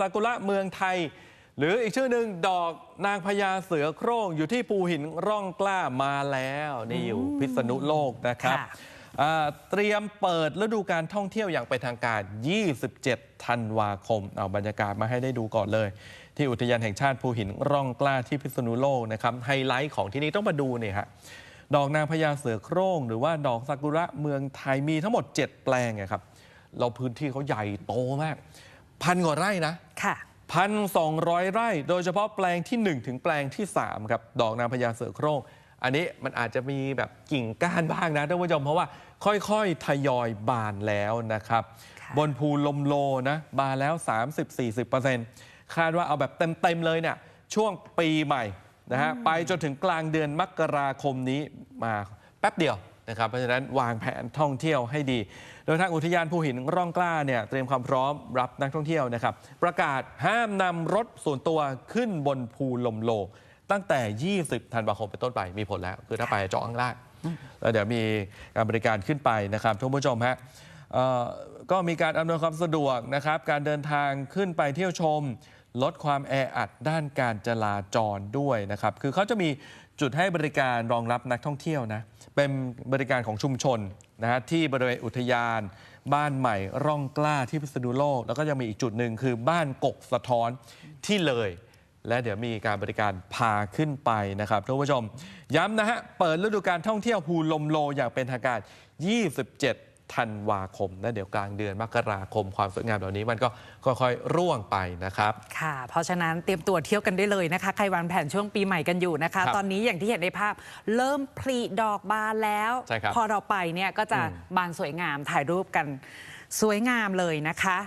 ซากุระเมืองไทย หรืออีกชื่อหนึ่งดอกนางพญาเสือโคร่งอยู่ที่ภูหินร่องกล้ามาแล้วนี่อยู่พิษณุโลกนะครับค่ะอ่าเตรียมเปิดฤดูการท่องเที่ยวอย่างเป็นทางการ 27 ธันวาคม เอาบรรยากาศมาให้ได้ดูก่อนเลย ที่อุทยานแห่งชาติภูหินร่องกล้าที่พิษณุโลกนะครับไฮไลท์ของที่นี่ต้องมาดูเนี่ยฮะดอกนางพญาเสือโคร่ง หรือว่าดอกซากุระเมืองไทยมีทั้งหมด 7 แปลงอะครับเราพื้นที่เขาใหญ่โตมาก พันกว่าไร่นะค่ะพันสองร้อยไร่ โดยเฉพาะแปลงที่ 1 ถึงแปลงที่ 3 ครับ ดอกนางพญาเสือโคร่งอันนี้มันอาจจะมีแบบกิ่งก้านบ้างนะท่านผู้ชมเพราะว่าค่อยๆ ทยอยบานแล้วนะครับค่ะบนภูลมโลนะ บานแล้ว 30-40%คาดว่าเอาแบบเต็ม ๆ เลยเนี่ยช่วงปีใหม่นะฮะไปจนถึงกลางเดือนมกราคมนี้มาแป๊บเดียว นะครับเพราะฉะนั้นวางแผนท่องเที่ยวให้ดี โดยทางอุทยานภูหินร่องกล้าเนี่ยเตรียมความพร้อมรับนักท่องเที่ยวนะครับ ประกาศห้ามนำรถส่วนตัวขึ้นบนภูลมโลตั้งแต่ 20 ธันวาคมเป็นต้นไปมีผลแล้ว คือถ้าไปจองข้างล่างแล้วเดี๋ยวมีการบริการขึ้นไปนะครับท่านผู้ชมฮะก็มีการอำนวยความสะดวกนะครับ การเดินทางขึ้นไปเที่ยวชม ลดความแออัดด้านการจราจรด้วยนะครับ คือเขาจะมีจุดให้บริการรองรับนักท่องเที่ยวนะ เป็นบริการของชุมชนนะฮะที่บริเวณอุทยาน บ้านใหม่ร่องกล้าที่พิษณุโลก แล้วก็ยังมีอีกจุดหนึ่งคือบ้านกกสะท้อนที่เลย และเดี๋ยวมีการบริการพาขึ้นไปนะครับท่านผู้ชม ย้ำนะฮะ เปิดฤดูการท่องเที่ยวภูลมโลอย่างเป็นทางการ 27 ธันวาคมและเดี๋ยวกลางเดือนมกราคมความสวยงามเหล่านี้มันก็ค่อยๆ ร่วงไปนะครับ ค่ะ เพราะฉะนั้นเตรียมตัวเที่ยวกันได้เลยนะคะ ใครวางแผนช่วงปีใหม่กันอยู่นะคะครับตอนนี้อย่างที่เห็นในภาพ เริ่มผลิดอกบานแล้วใช่ครับพอเราไปเนี่ยก็จะอืมบานสวยงามถ่ายรูปกันสวยงามเลยนะคะ